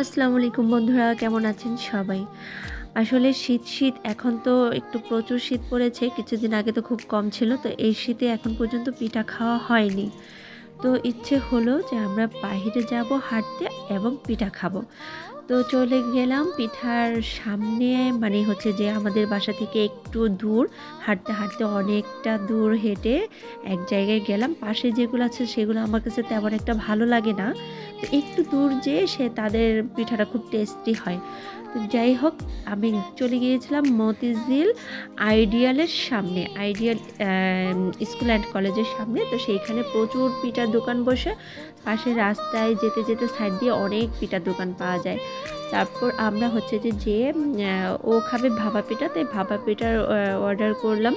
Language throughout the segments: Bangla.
আসসালামু আলাইকুম বন্ধুরা, কেমন আছেন সবাই? আসলে শীত শীত, এখন তো একটু প্রচুর শীত পড়েছে, কিছুদিন আগে তো খুব কম ছিল, তো এই শীতে এখন পর্যন্ত পিঠা খাওয়া হয়নি। তো ইচ্ছে হলো যে আমরা বাহিরে যাব হাঁটতে এবং পিঠা খাব। তো চলে গেলাম, পিঠার সামনে মানে হচ্ছে যে আমাদের বাসা থেকে একটু দূর, হাঁটতে হাঁটতে অনেকটা দূর হেঁটে এক জায়গায় গেলাম। পাশে যেগুলো আছে সেগুলো আমার কাছে তেমন একটা ভালো লাগে না। তো একটু দূর যেয়ে সে তাদের পিঠাটা খুব টেস্টি হয়। তো যাই হোক, আমি চলে গিয়েছিলাম মতিঝিল আইডিয়ালের সামনে, আইডিয়াল স্কুল অ্যান্ড কলেজের সামনে। তো সেইখানে প্রচুর পিঠার দোকান বসে, পাশে রাস্তায় যেতে যেতে সাইড দিয়ে অনেক পিঠার দোকান পাওয়া যায়। তারপর আমরা হচ্ছে যে যে ও খাবে ভাপা পিঠা, তাই ভাপা পিঠার অর্ডার করলাম।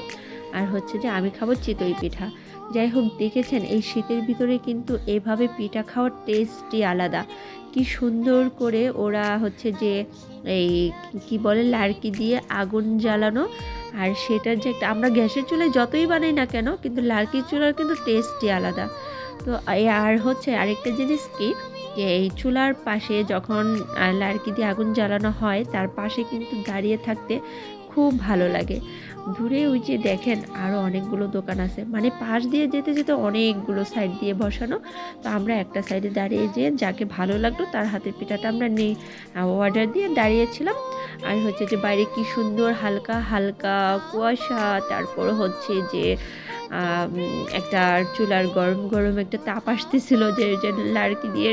আর হচ্ছে যে, আমি খাব চিতই পিঠা। যাই হোক, দেখেছেন, এই শীতের ভিতরে কিন্তু এভাবে পিঠা খাওয়ার টেস্টই আলাদা। কি সুন্দর করে ওরা হচ্ছে যে, এই কি বলে, লাড়কি দিয়ে আগুন জ্বালানো। আর সেটার যে একটা, আমরা গ্যাসের চুলায় যতই বানাই না কেন, কিন্তু লাড়কির চুলার কিন্তু টেস্টই আলাদা। তো আর হচ্ছে আরেকটা জিনিস কি এই চুলার পাশে যখন লাড়কি দিয়ে আগুন জ্বালানো হয়, তার পাশে কিন্তু দাঁড়িয়ে থাকতে খুব ভালো লাগে। দূরে ওই যে দেখেন আরও অনেকগুলো দোকান আছে। মানে পাশ দিয়ে যেতে যেতে অনেকগুলো সাইড দিয়ে বসানো। তো আমরা একটা সাইডে দাঁড়িয়ে যেয়ে যাকে ভালো লাগল তার হাতের পিঠাটা আমরা নিয়ে অর্ডার দিয়ে দাঁড়িয়েছিলাম। আর হচ্ছে যে বাইরে কি সুন্দর হালকা হালকা কুয়াশা, তারপর হচ্ছে যে একটা চুলার গরম গরম একটা তাপ আসতেছিল যে যে লাড়কি দিয়ে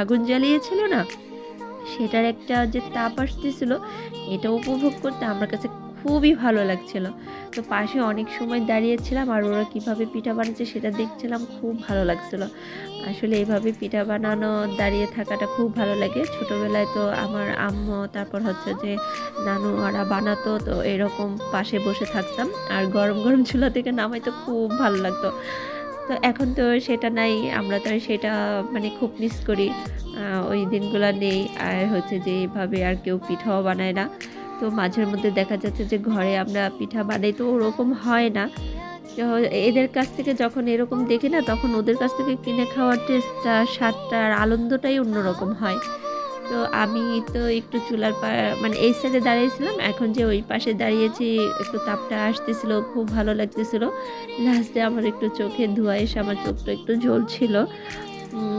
আগুন জ্বালিয়েছিল না? সেটার একটা যে তাপ আসতেছিল, এটা উপভোগ করতে আমার কাছে খুবই ভালো লাগছিল। তো পাশে অনেক সময় দাঁড়িয়েছিলাম আর ওরা কীভাবে পিঠা বানাচ্ছে সেটা দেখছিলাম, খুব ভালো লাগছিল। আসলে এইভাবে পিঠা বানানো, দাঁড়িয়ে থাকাটা খুব ভালো লাগে। ছোটোবেলায় তো আমার আম্মু, তারপর হচ্ছে যে নানু ওরা বানাতো, তো এরকম পাশে বসে থাকতাম। আর গরম গরম চুলা থেকে নামাই তো খুব ভালো লাগতো। তো এখন তো সেটা নাই, আমরা তো সেটা মানে খুব মিস করি। ওই দিনগুলো নেই। আর হচ্ছে যে এইভাবে আর কেউ পিঠাও বানায় না। তো মাঝের মধ্যে দেখা যাচ্ছে যে ঘরে আমরা পিঠা বানাই, তো ওরকম হয় না। এদের কাছ থেকে যখন এরকম দেখি না, তখন ওদের কাছ থেকে কিনে খাওয়ার টেস্টটা, স্বাদটা আর আনন্দটাই অন্যরকম হয়। তো আমি তো একটু চুলার পা মানে এই সাইডে দাঁড়িয়েছিলাম, এখন যে ওই পাশে দাঁড়িয়েছি, একটু তাপটা আসতেছিল, খুব ভালো লাগতেছিল। লাস্টে আমার একটু চোখে ধোয়া এসে আমার চোখটা একটু জ্বলছিল।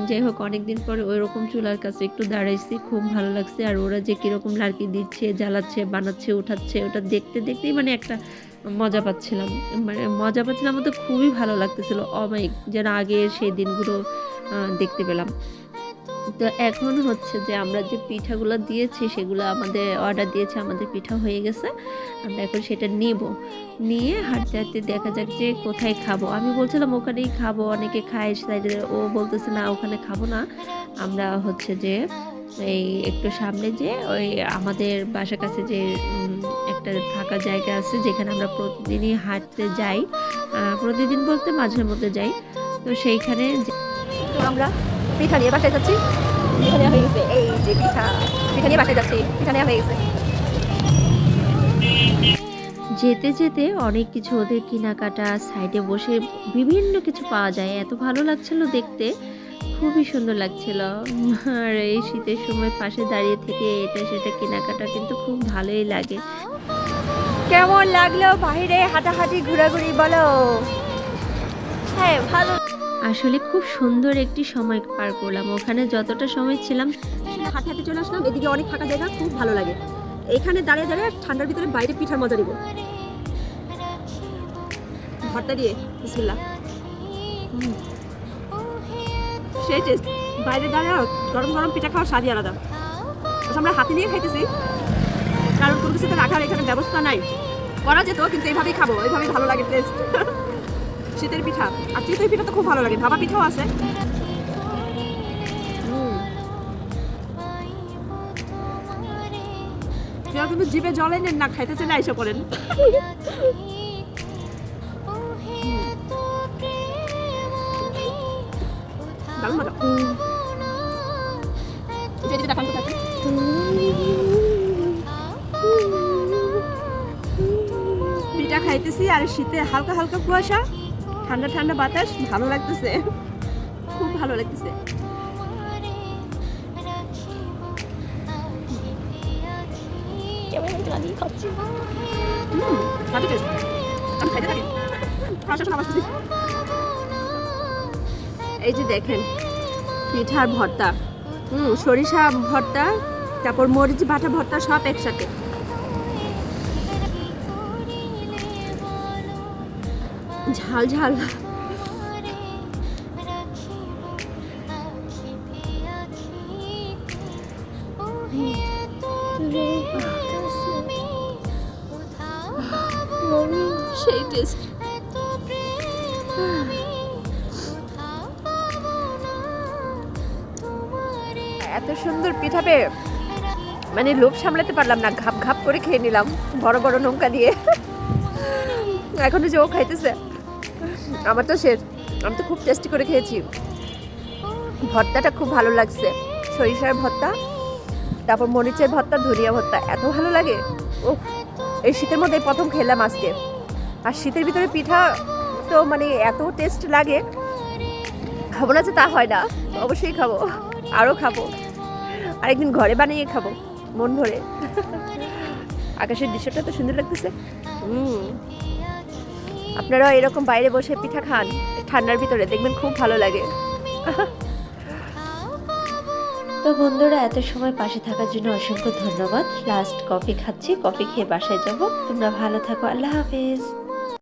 যাই হোক, অনেকদিন পরে ওই রকম চুলার কাছে একটু দাঁড়াইছি, খুব ভালো লাগছে। আর ওরা যে কীরকম লাড়কি দিচ্ছে, জ্বালাচ্ছে, বানাচ্ছে, উঠাচ্ছে, ওটা দেখতে দেখতেই মানে একটা মজা পাচ্ছিলাম। মানে মজা পাচ্ছিলাম তো খুবই ভালো লাগতেছিল। অমায়িক যেন আগে সেই দিনগুলো দেখতে পেলাম। তো এখন হচ্ছে যে আমরা যে পিঠাগুলো দিয়েছি, সেগুলো আমাদের অর্ডার দিয়েছে, আমাদের পিঠা হয়ে গেছে। আমরা এখন সেটা নিব। নিয়ে হাঁটতে হাঁটতে দেখা যাক যে কোথায় খাব। আমি বলছিলাম ওখানেই খাব, অনেকে খায় সাইডে ও বলতেছে না, ওখানে খাব না। আমরা হচ্ছে যে এই একটু সামনে যে ওই আমাদের বাসার কাছে যে একটা ফাঁকা জায়গা আছে, যেখানে আমরা প্রতিদিনই হাঁটতে যাই প্রতিদিন বলতে মাঝে মধ্যে যাই। তো সেইখানে আমরা পিঠা নিয়ে বাসায় যাচ্ছি। পিঠা হয়ে গেছে। এই যে পিঠা পিঠা নিয়ে বাসায় যাচ্ছি। পিঠা নেওয়া হয়ে গেছে। যেতে যেতে অনেক কিছু ওদের কেনাকাটা সাইডে বসে বিভিন্ন কিছু পাওয়া যায়। এত ভালো লাগছিল দেখতে। খুবই সুন্দর লাগছিল। আর এই শীতের সময় পাশে দাঁড়িয়ে থেকে এটা সেটা কেনাকাটা কিন্তু খুব ভালোই লাগে। কেমন লাগল বাইরে হাঁটাহাঁটি ঘোরাঘুরি বলো? হ্যাঁ ভালো। আসলে খুব সুন্দর একটি সময় পার করলাম। ওখানে যতটা সময় ছিলাম হাঁটতে চলে আসলাম। এদিকে অনেক ফাঁকা জায়গা খুব ভালো লাগে। এখানে দাঁড়িয়ে দাঁড়িয়ে ঠান্ডার ভিতরে বাইরে পিঠার মজা নিব। ভর্তা দিয়ে বিসমিল্লাহ। সেই টেস্ট বাইরে দাঁড়িয়ে গরম গরম পিঠা খাওয়ার স্বাদই আলাদা। আচ্ছা, আমরা হাতে নিয়ে খাইতেছি। কারণ কোনো কিছুতে রাখার এখানে ব্যবস্থা নাই। করা যেত কিন্তু এইভাবেই খাব। এইভাবেই ভালো লাগে টেস্ট শীতের পিঠা। আর চিতই পিঠা তো খুব ভালো লাগে। ভাবা পিঠাও আছে। কেউ কিন্তু জিভে জলে নেন না খাইতে চাইলে আইসা করেন পিঠা খাইতেছি আর শীতে হালকা হালকা কুয়াশা, ঠান্ডা ঠান্ডা বাতাস, ভালো লাগতেছে। খুব ভালো লাগতেছে। খাচ্ছি। আমি খাইতে থাকি। এই যে দেখেন পিঠার ভর্তা। হুম সরিষা ভর্তা তারপর মরিচ বাটা ভর্তা সব একসাথে। ঝাল ঝাল। সেই টেস্ট এত সুন্দর পিঠা পেয়ে মানে লোভ সামলাতে পারলাম না, ঘাপ ঘাপ করে খেয়ে নিলাম, বড় বড় নৌকা দিয়ে। এখনও যে ও খাইতেছে, আমার তো শেষ আমি তো খুব টেস্টি করে খেয়েছি। ভর্তাটা খুব ভালো লাগছে, সরিষার ভর্তা, তারপর মরিচের ভর্তা, ধনিয়া ভর্তা, এত ভালো লাগে। ও এই শীতের মধ্যে প্রথম খেলাম আজকে। আর শীতের ভিতরে পিঠা তো মানে এত টেস্ট লাগে। খাব না যে তা হয় না। অবশ্যই খাব। আরও খাব। আরেকদিন ঘরে বানিয়ে খাব। মন ভরে। আকাশের দৃশ্যটা তো সুন্দর লাগতেছে। হুম। আপনারাও এরকম বাইরে বসে পিঠা খান। ঠান্ডার ভিতরে দেখবেন খুব ভালো লাগে। তো বন্ধুরা, এত সময় পাশে থাকার জন্য অসংখ্য ধন্যবাদ। লাস্ট কফি খাচ্ছি। কফি খেয়ে বাসায় যাব। তোমরা ভালো থাকো। আল্লাহ হাফেজ।